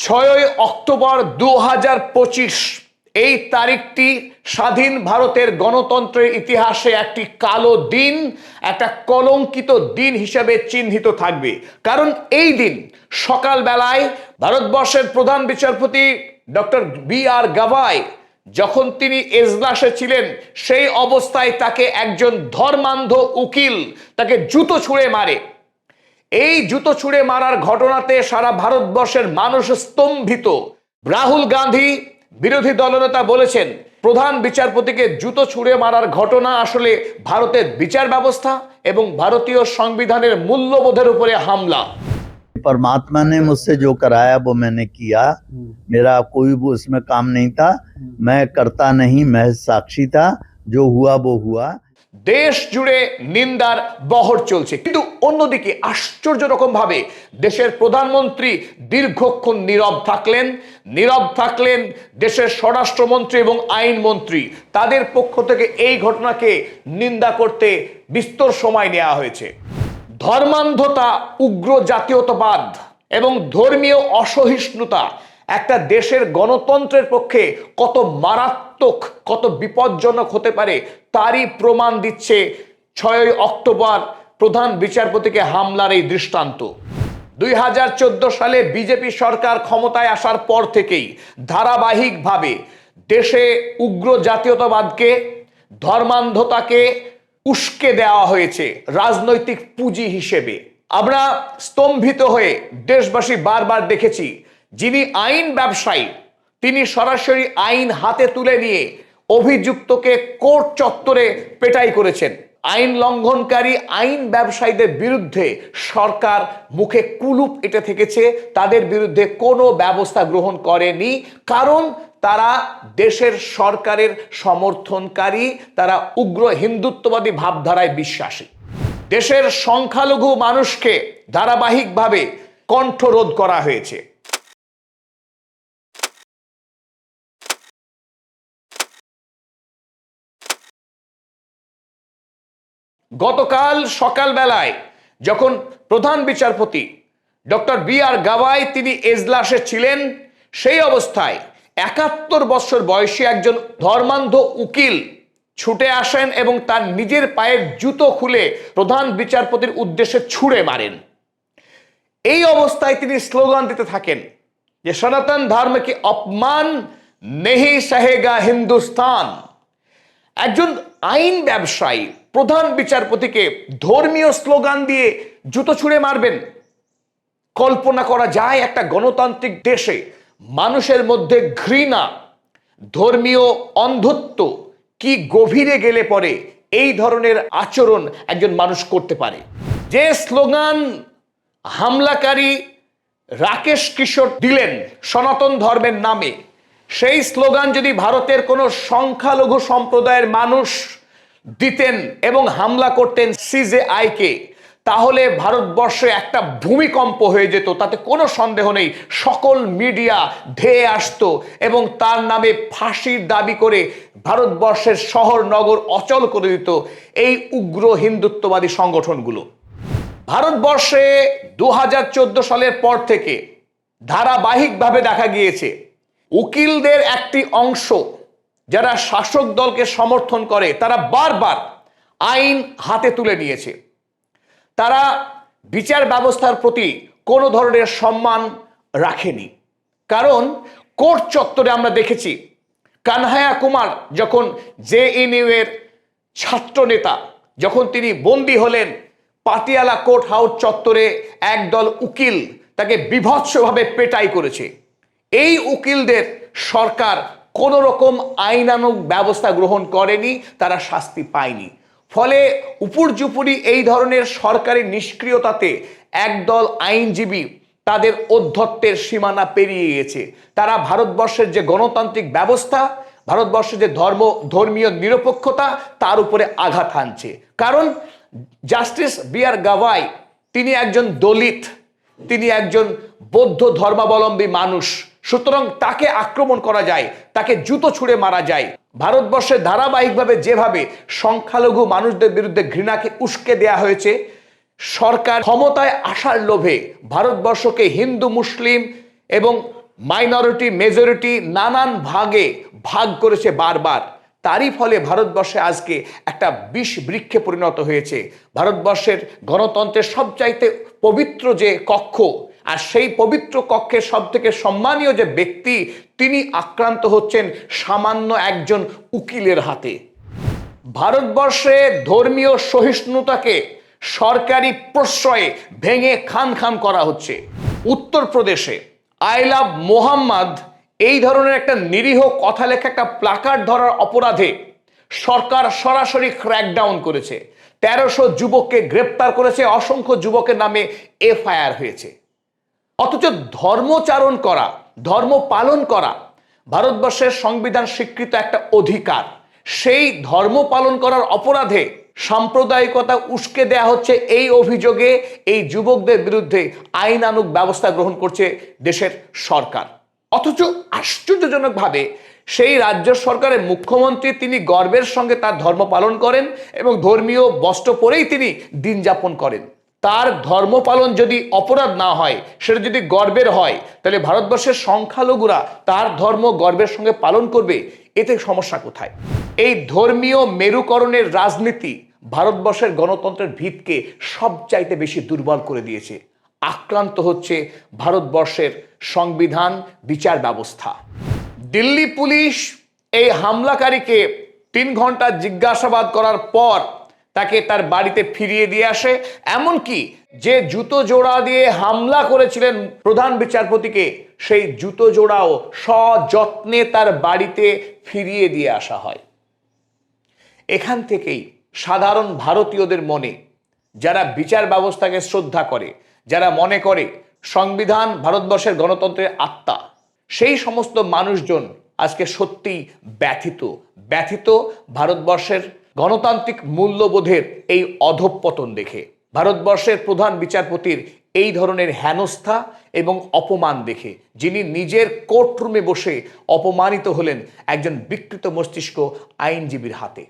ছয়ই অক্টোবর দু হাজার পঁচিশ। এই তারিখটি স্বাধীন ভারতের গণতন্ত্রের ইতিহাসে একটি কালো দিন, একটা কলঙ্কিত দিন হিসেবে চিহ্নিত থাকবে। কারণ এই দিন সকালবেলায় ভারতবর্ষের প্রধান বিচারপতি ডক্টর বি আর গাভাই যখন তিনি এজলাসে ছিলেন, সেই অবস্থায় তাকে একজন ধর্মান্ধ উকিল তাকে জুতো ছুঁড়ে মারে। এই জুতো ছুঁড়ে মারার ঘটনাতে সারা ভারতবর্ষের মানুষ স্তম্ভিত রাহুল গান্ধী বিরোধী দলনেতা বলেছেন প্রধান বিচারপতিকে জুতো ছুঁড়ে মারার ঘটনা আসলে ভারতের বিচার ব্যবস্থা এবং ভারতীয় সংবিধানের মূল্যবোধের উপরে হামলা परमात्मा ने मुझसे जो कराया वो मैंने किया मेरा कोई वो उसमें काम नहीं था मैं करता नहीं महज साक्षी था जो हुआ वो हुआ দেশ জুড়ে নিন্দার বহর চলছে। কিন্তু অন্যদিকে আশ্চর্য রকম ভাবে দেশের প্রধানমন্ত্রী দীর্ঘক্ষণ নীরব থাকলেন নীরব থাকলেন দেশের স্বরাষ্ট্রমন্ত্রী এবং আইনমন্ত্রী। তাদের পক্ষ থেকে এই ঘটনাকে নিন্দা করতে বিস্তর সময় নেওয়া হয়েছে। ধর্মান্ধতা, উগ্র জাতীয়তাবাদ এবং ধর্মীয় অসহিষ্ণুতা একটা দেশের গণতন্ত্রের পক্ষে কত মারাত্মক কত বিপজ্জনক হতে পারে, তারই প্রমাণ দিচ্ছে ছয়ই অক্টোবর প্রধান বিচারপতিকে হামলার এই দৃষ্টান্ত। দুই হাজার চোদ্দ সালে বিজেপি সরকার ক্ষমতায় আসার পর থেকেই ধারাবাহিকভাবে দেশে উগ্র জাতীয়তাবাদকে, ধর্মান্ধতাকে উস্কে দেওয়া হয়েছে রাজনৈতিক পুঁজি হিসেবে। আমরা স্তম্ভিত হয়ে দেশবাসী বারবার দেখেছি, যিনি আইন ব্যবসায়ী তিনি সরাসরি আইন হাতে তুলে নিয়ে অভিযুক্তকে কোর্ট চত্বরে পেটাই করেছেন। আইন লঙ্ঘনকারী আইন ব্যবসায়ীদের বিরুদ্ধে সরকার মুখে কুলুপ এটে থেকেছে। তাদের বিরুদ্ধে কোনো ব্যবস্থা গ্রহণ করেনি, কারণ তারা দেশের সরকারের সমর্থনকারী, তারা উগ্র হিন্দুত্ববাদী ভাবধারায় বিশ্বাসী। দেশের সংখ্যালঘু মানুষকে ধারাবাহিকভাবে কণ্ঠরোধ করা হয়েছে। গতকাল সকালবেলায় যখন প্রধান বিচারপতি ডক্টর বি আর গাওয়াই তিনি এজলাসে ছিলেন, সেই অবস্থায় একাত্তর বছর বয়সী একজন ধর্মান্ধ উকিল ছুটে আসেন এবং তার নিজের পায়ের জুতো খুলে প্রধান বিচারপতির উদ্দেশ্যে ছুঁড়ে মারেন। এই অবস্থায় তিনি স্লোগান দিতে থাকেন যে, সনাতন ধর্ম কি অপমান? নেহি সহেগা হিন্দুস্তান। একজন আইন ব্যবসায়ী প্রধান বিচারপতিকে ধর্মীয় স্লোগান দিয়ে জুতো ছুঁড়ে মারবেন। কল্পনা করা যায় একটা গণতান্ত্রিক দেশে মানুষের মধ্যে ঘৃণা, ধর্মীয় অন্ধত্ব কি গভীরে গেলে পরে এই ধরনের আচরণ একজন মানুষ করতে পারে? যে স্লোগান হামলাকারী রাকেশ কিশোর দিলেন সনাতন ধর্মের নামে, সেই স্লোগান যদি ভারতের কোনো সংখ্যালঘু সম্প্রদায়ের মানুষ দিতেন এবং হামলা করতেন সিজে আইকে, তাহলে ভারতবর্ষে একটা ভূমিকম্প হয়ে যেত, তাতে কোনো সন্দেহ নেই। সকল মিডিয়া ধেয়ে আসতো এবং তার নামে ফাঁসির দাবি করে ভারতবর্ষের শহর, নগর অচল করে দিত এই উগ্র হিন্দুত্ববাদী সংগঠনগুলো। ভারতবর্ষে দু হাজার চোদ্দ সালের পর থেকে ধারাবাহিকভাবে দেখা গিয়েছে, উকিলদের একটি অংশ যারা শাসক দলকে সমর্থন করে, তারা বারবার আইন হাতে তুলে নিয়েছে। তারা বিচার ব্যবস্থার প্রতি কোনো ধরনের সম্মান রাখেনি। কারণ কোর্ট চত্বরে আমরা দেখেছি, কানহায়া কুমার যখন জে এর ছাত্র নেতা যখন তিনি বন্দী হলেন পাটিয়ালা কোর্ট হাউস চত্বরে একদল উকিল তাকে বিভৎসভাবে পেটাই করেছে। এই উকিলদের সরকার কোনো রকম আইনানুগ ব্যবস্থা গ্রহণ করেনি, তারা শাস্তি পায়নি। ফলে উপর্যুপুরি এই ধরনের সরকারি নিষ্ক্রিয়তাতে একদল আইনজীবী তাদের অধ্যত্বের সীমানা পেরিয়ে গেছে। তারা ভারতবর্ষের যে গণতান্ত্রিক ব্যবস্থা, ভারতবর্ষের যে ধর্ম, ধর্মীয় নিরপেক্ষতা, তার উপরে আঘাত হানছে। কারণ জাস্টিস বি আর গাভাই তিনি একজন দলিত তিনি একজন বৌদ্ধ ধর্মাবলম্বী মানুষ। সুতরাং তাকে আক্রমণ করা যায়, তাকে জুতো ছুঁড়ে মারা যায়। ভারতবর্ষে ধারাবাহিকভাবে যেভাবে সংখ্যালঘু মানুষদের বিরুদ্ধে ঘৃণাকে উস্কে দেয়া হয়েছে, সরকার ক্ষমতায় আসার লোভে ভারতবর্ষকে হিন্দু, মুসলিম এবং মাইনরিটি, মেজরিটি নানান ভাগে ভাগ করেছে বারবার। তারই ফলে ভারতবর্ষে আজকে একটা বিষ বৃক্ষে পরিণত হয়েছে। ভারতবর্ষের গণতন্ত্রের সবচাইতে পবিত্র যে কক্ষ, আর সেই পবিত্র কক্ষের সব থেকে সম্মানীয় যে ব্যক্তি, তিনি আক্রান্ত হচ্ছেন সামান্য একজন উকিলের হাতে। ভারতবর্ষে ধর্মীয় সহিষ্ণুতাকে সরকারি প্রশ্রয়ে ভেঙে খান খান করা হচ্ছে। উত্তরপ্রদেশে আই লাভ মোহাম্মদ এই ধরনের একটা নিরীহ কথা লেখা একটা প্লাকার্ড ধরার অপরাধে সরকার সরাসরি ক্র্যাকডাউন করেছে। তেরোশো যুবককে গ্রেপ্তার করেছে, অসংখ্য যুবকের নামে এফআইআর হয়েছে। অথচ ধর্মচারণ করা, ধর্ম পালন করা ভারতবর্ষের সংবিধান স্বীকৃত একটা অধিকার। সেই ধর্ম পালন করার অপরাধে সাম্প্রদায়িকতা উস্কে দেয়া হচ্ছে এই অভিযোগে। এই যুবকদের বিরুদ্ধে আইনানুগ ব্যবস্থা গ্রহণ করছে দেশের সরকার। অথচ আশ্চর্যজনকভাবে সেই রাজ্য সরকারের মুখ্যমন্ত্রী তিনি গর্বের সঙ্গে তার ধর্ম পালন করেন এবং ধর্মীয় বস্ত্র পরেই তিনি দিন যাপন করেন। তার ধর্ম পালন যদি অপরাধ না হয়, সেটা যদি গর্বের হয়, তাহলে ভারতবর্ষের সংখ্যালঘুরা তার ধর্ম গর্বের সঙ্গে পালন করবে, এতে সমস্যা কোথায়? এই ধর্মীয় মেরুকরণের রাজনীতি ভারতবর্ষের গণতন্ত্রের ভিতকে সবচাইতে বেশি দুর্বল করে দিয়েছে। আক্রান্ত হচ্ছে ভারতবর্ষের সংবিধান বিচার ব্যবস্থা। দিল্লি পুলিশ এই হামলাকারীকে তিন ঘণ্টা জিজ্ঞাসাবাদ করার পর তাকে তার বাড়িতে ফিরিয়ে দিয়ে আসে। এমনকি যে জুতো জোড়া দিয়ে হামলা করেছিলেন প্রধান বিচারপতিকে, সেই জুতো জোড়াও সযত্নে তার বাড়িতে ফিরিয়ে দিয়ে আসা হয়। এখান থেকেই সাধারণ ভারতীয়দের মনে যারা বিচার ব্যবস্থাকে শ্রদ্ধা করে যারা মনে করে সংবিধান ভারতবর্ষের গণতন্ত্রের আত্মা, সেই সমস্ত মানুষজন আজকে সত্যি ব্যথিত ব্যথিত ভারতবর্ষের গণতান্ত্রিক মূল্যবোধের এই অধঃপতন দেখে। ভারতবর্ষের প্রধান বিচারপতির এই ধরনের হেনস্থা এবং অপমান দেখে, যিনি নিজের কোর্টরুমে বসে অপমানিত হলেন একজন বিকৃত মস্তিষ্ক আইনজীবীর হাতে।